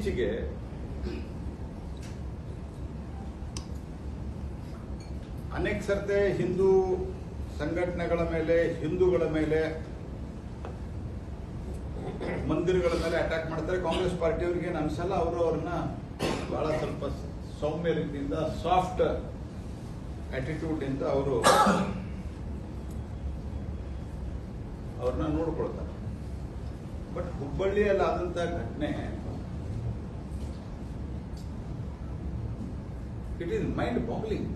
ಇತ್ತೀಚೆಗೆ ಅನೇಕ ಸರ್ತೆ ಹಿಂದೂ ಸಂಘಟನೆಗಳ ಮೇಲೆ, ಹಿಂದೂಗಳ ಮೇಲೆ, ಮಂದಿರಗಳ ಮೇಲೆ ಅಟ್ಯಾಕ್ ಮಾಡ್ತಾರೆ. ಕಾಂಗ್ರೆಸ್ ಪಾರ್ಟಿಯವ್ರಿಗೆ ಏನು ಅನ್ಸಲ್ಲ, ಅವರು ಅವ್ರನ್ನ ಬಹಳ ಸ್ವಲ್ಪ ಸೌಮ್ಯ ರೀತಿಯಿಂದ ಸಾಫ್ಟ್ ಆಟಿಟ್ಯೂಡ್ ಇಂದ ಅವರು ಅವ್ರನ್ನ ನೋಡ್ಕೊಳ್ತಾರೆ. ಬಟ್ ಹುಬ್ಬಳ್ಳಿಯಲ್ಲಿ ಆದಂತಹ ಘಟನೆ ಇಟ್ ಈಸ್ ಮೈಂಡ್ ಬಾಗ್ಲಿಂಗ್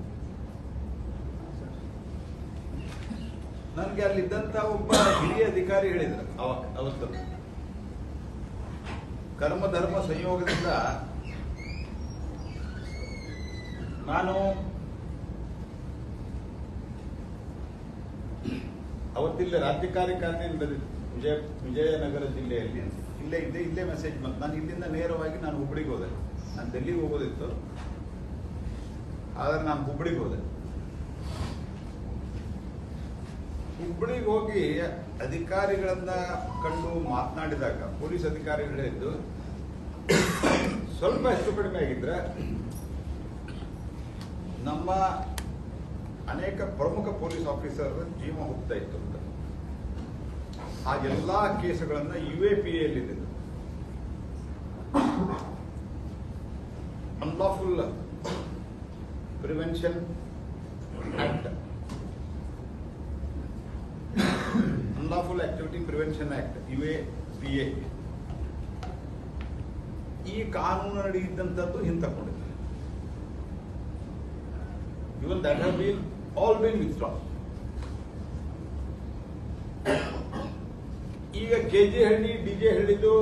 ನನಗೆ ಅಲ್ಲಿದ್ದಂತ ಒಬ್ಬ ಹಿರಿಯ ಅಧಿಕಾರಿ ಹೇಳಿದ್ರು ಅವಾಗ ಅವತ್ತು. ಕರ್ಮ, ಧರ್ಮ, ಸಂಯೋಗದಿಂದ ನಾನು ಅವತ್ತಿಲ್ಲ ರಾಜ್ಯ ಕಾರ್ಯಕಾರಿಣಿ ನಡೆದಿತ್ತು ವಿಜಯ ವಿಜಯನಗರ ಜಿಲ್ಲೆಯಲ್ಲಿ. ಇಲ್ಲೇ ಇದ್ದೆ, ಇಲ್ಲೇ ಮೆಸೇಜ್ ಬಂತು. ನಾನು ಇಲ್ಲಿಂದ ನೇರವಾಗಿ ನಾನು ಹುಬ್ಳಿಗೆ ಹೋದೆ. ನಾನು ಡೆಲ್ಲಿಗೆ ಹೋಗೋದಿತ್ತು? ಆದರೆ ನಾನು ಹುಬ್ಳಿಗೆ ಹೋದೆ. ಹುಬ್ಳಿಗೆ ಹೋಗಿ ಅಧಿಕಾರಿಗಳನ್ನ ಕಂಡು ಮಾತನಾಡಿದಾಗ, ಪೊಲೀಸ್ ಅಧಿಕಾರಿಗಳು ಹೇಳಿದ್ದು, ಸ್ವಲ್ಪ ಹೆಚ್ಚು ಕಡಿಮೆ ಆಗಿದ್ರೆ ನಮ್ಮ ಅನೇಕ ಪ್ರಮುಖ ಪೊಲೀಸ್ ಆಫೀಸರ್ ಜೀವ ಹೋಗ್ತಾ ಇತ್ತು ಅಂತ. ಆ ಎಲ್ಲಾ ಕೇಸುಗಳನ್ನ ಯು ಎ ಪಿ ಎಲ್ಲಿದೆ unlawful prevention act unlawful activity prevention act U A P A ಈ ಕಾನೂನಡಿ ಇದ್ದಂಥದ್ದು ಹಿಂತಕೊಂಡಿದೆ. Even that have been all been withdrawn ಈಗ K G Halli D J ಹಳ್ಳಿದು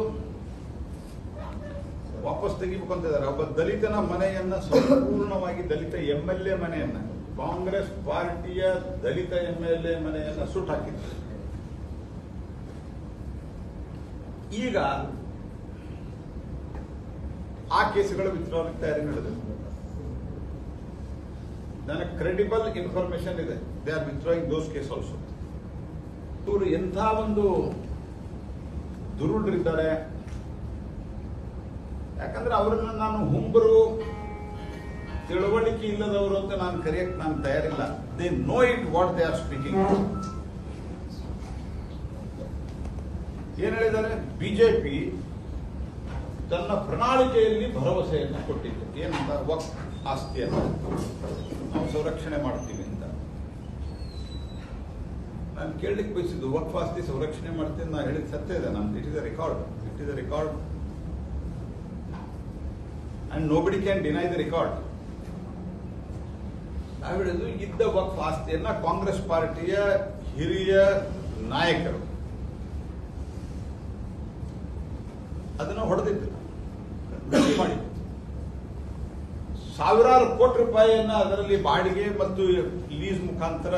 ವಾಪಸ್ ತೆಗಿಬೇಕು ಒಬ್ಬ ದಲಿತನ ಮನೆಯನ್ನ ಸಂಪೂರ್ಣವಾಗಿ ದಲಿತ ಎಂ ಎಲ್ ಎ ಮನೆಯನ್ನ, ಕಾಂಗ್ರೆಸ್ ಪಾರ್ಟಿಯ ದಲಿತ ಎಂ ಎಲ್ ಎ ಮನೆಯನ್ನ ಸುಟ್ಟು ಹಾಕಿದ್ದಾರೆ ಈಗ ಆ ಕೇಸುಗಳ ವಿತ್ಡ್ರಾಲ್ ತಯಾರಿ ನಡೆದಿದೆ ನನಗೆ ಕ್ರೆಡಿಬಲ್ ಇನ್ಫಾರ್ಮೇಶನ್ ಇದೆ. They are withdrawing those case also ಇವರು ಎಂಥ ಒಂದು ದುರುಳರಿದ್ದಾರೆ ಯಾಕಂದ್ರೆ ಅವರನ್ನ ನಾನು ಹುಂಬರು, ತಿಳುವಳಿಕೆ ಇಲ್ಲದವರು ಅಂತ ನಾನು ಕರೆಯಕ್ ನಾನು ತಯಾರಿಲ್ಲ. They know it what they are speaking ಏನ್ ಹೇಳಿದ್ದಾರೆ? ಬಿಜೆಪಿ ತನ್ನ ಪ್ರಣಾಳಿಕೆಯಲ್ಲಿ ಭರವಸೆಯನ್ನು ಕೊಟ್ಟಿದೆ ಏನಂತ? ವಕ್ ಆಸ್ತಿಯನ್ನು. ನಾವು ಸಂರಕ್ಷಣೆ ಮಾಡ್ತೀವಿ ಅಂತ. ನಾನು ಕೇಳಲಿಕ್ಕೆ ಬಯಸಿದ್ದು ವಕ್ ಆಸ್ತಿ ಸಂರಕ್ಷಣೆ ಮಾಡ್ತೀನಿ. ನಾನು ಹೇಳಿದ ಸತ್ಯ ಇದೆ. ನಮ್ದು it is a record it is a record nobody can deny the record ನಾವು ಹೇಳಿದ್ದು ಇದ್ದ ವಕ್ಫ್ ಆಸ್ತಿಯನ್ನ ಕಾಂಗ್ರೆಸ್ ಪಾರ್ಟಿಯ ಹಿರಿಯ ನಾಯಕರು. ಅದನ್ನ ಹೊಡೆದಿದ್ರು ಗಟ್ಟಿ ಮಾಡಿ. ಸಾವಿರಾರು ಕೋಟಿ ರೂಪಾಯಿಯನ್ನ ಅದರಲ್ಲಿ ಬಾಡಿಗೆ ಮತ್ತು ಲೀಸ್ ಮುಖಾಂತರ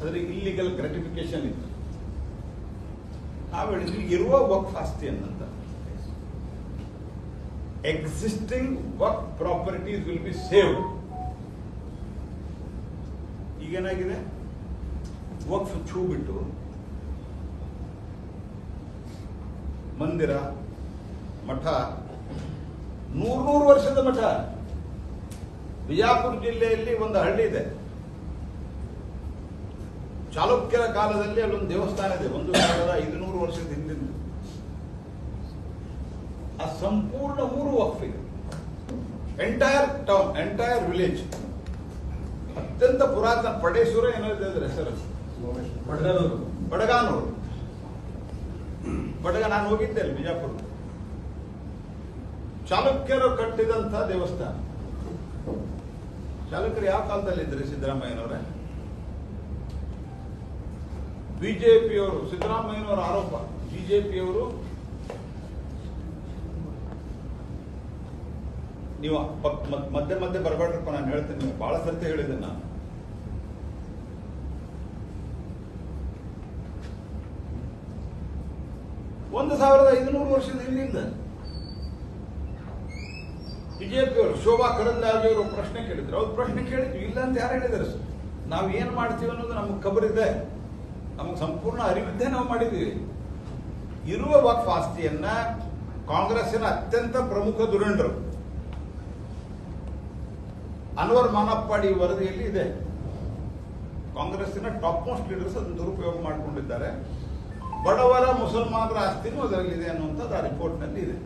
ಅದರ ಇಲ್ಲಿಗಲ್ ಗ್ರಾಟಿಫಿಕೇಶನ್ ಇತ್ತು. ನಾವು ಹೇಳಿದ್ವಿ ಇರುವ ವಕ್ಫ್ ಆಸ್ತಿಯನ್ನಂತ existing work properties will be save ಈಗೇನಾಗಿದೆ? ವಕ್ಫ್ ಛೂ ಬಿಟ್ಟು ಮಂದಿರ, ಮಠ, ನೂರ್ನೂರು ವರ್ಷದ ಮಠ. ಬಿಜಾಪುರ ಜಿಲ್ಲೆಯಲ್ಲಿ ಒಂದು ಹಳ್ಳಿ ಇದೆ. ಚಾಲುಕ್ಯರ ಕಾಲದಲ್ಲಿ ಅಲ್ಲೊಂದು ದೇವಸ್ಥಾನ ಇದೆ, ಒಂದು ಸಾವಿರದ ಐದುನೂರು ವರ್ಷದ ಹಿಂದಿನ. ಆ ಸಂಪೂರ್ಣ ಊರು ವಕ್ಫ್ ಇದೆ ಎಂಟೈರ್ ಟೌನ್ ಎಂಟೈರ್ ವಿಲೇಜ್ ಅತ್ಯಂತ ಪುರಾತನ ಪಡೇಶ್ವರ ಏನೋ ಇದೆ ಹೆಸರು. ಬಡಗಾನೂರು. ಬಡಗ ನಾನು ಹೋಗಿದ್ದೆ ಅಲ್ಲಿ ಬಿಜಾಪುರ. ಚಾಲುಕ್ಯರು ಕಟ್ಟಿದಂತ ದೇವಸ್ಥಾನ. ಚಾಲುಕ್ಯರು ಯಾವ ಕಾಲದಲ್ಲಿ ಇದ್ರಿ ಸಿದ್ದರಾಮಯ್ಯನವರೇ? ಬಿಜೆಪಿಯವರು ಸಿದ್ದರಾಮಯ್ಯನವರ ಆರೋಪ. ಬಿಜೆಪಿಯವರು ನೀವು ಮಧ್ಯೆ ಮಧ್ಯೆ ಬರಬೇಡ್ರಪ್ಪ, ನಾನು ಹೇಳ್ತೀನಿ ನೀವು ಬಹಳ ಸರ್ತಿ ಹೇಳಿದೆ ನಾನು. ಒಂದು ಸಾವಿರದ ಐದುನೂರು ವರ್ಷದ ಹಿಂದಿಂದ ಬಿಜೆಪಿಯವರು ಶೋಭಾ ಅವರು ಪ್ರಶ್ನೆ ಕೇಳಿದ್ರು. ಅವ್ರು ಪ್ರಶ್ನೆ ಕೇಳಿದ್ವಿ ಇಲ್ಲ ಅಂತ ಯಾರು ಹೇಳಿದಾರೆ? ನಾವು ಏನು ಮಾಡ್ತೀವಿ ಅನ್ನೋದು ನಮಗೆ ಖಬರ್ ಇದೆ ನಮಗೆ ಸಂಪೂರ್ಣ ಅರಿವಿದ್ದೇ ನಾವು ಮಾಡಿದ್ದೀವಿ. ಇರುವ ವಕ್ಫ್ ಆಸ್ತಿಯನ್ನ ಕಾಂಗ್ರೆಸ್ಸಿನ ಅತ್ಯಂತ ಪ್ರಮುಖ ಧುರೀಣರು ಅನ್ವರ್ ಮಾನಪ್ಪಾಡಿ ವರದಿಯಲ್ಲಿ ಇದೆ. ಕಾಂಗ್ರೆಸ್ಸಿನ ಟಾಪ್ ಮೋಸ್ಟ್ ಲೀಡರ್ಸ್ ಅದನ್ನು ದುರುಪಯೋಗ ಮಾಡಿಕೊಂಡಿದ್ದಾರೆ. ಬಡವರ, ಮುಸಲ್ಮಾನರ ಆಸ್ತಿನೂ ಅದರಲ್ಲಿದೆ ಅನ್ನುವಂಥದ್ದು ಆ ರಿಪೋರ್ಟ್ನಲ್ಲಿ ಇದೆ.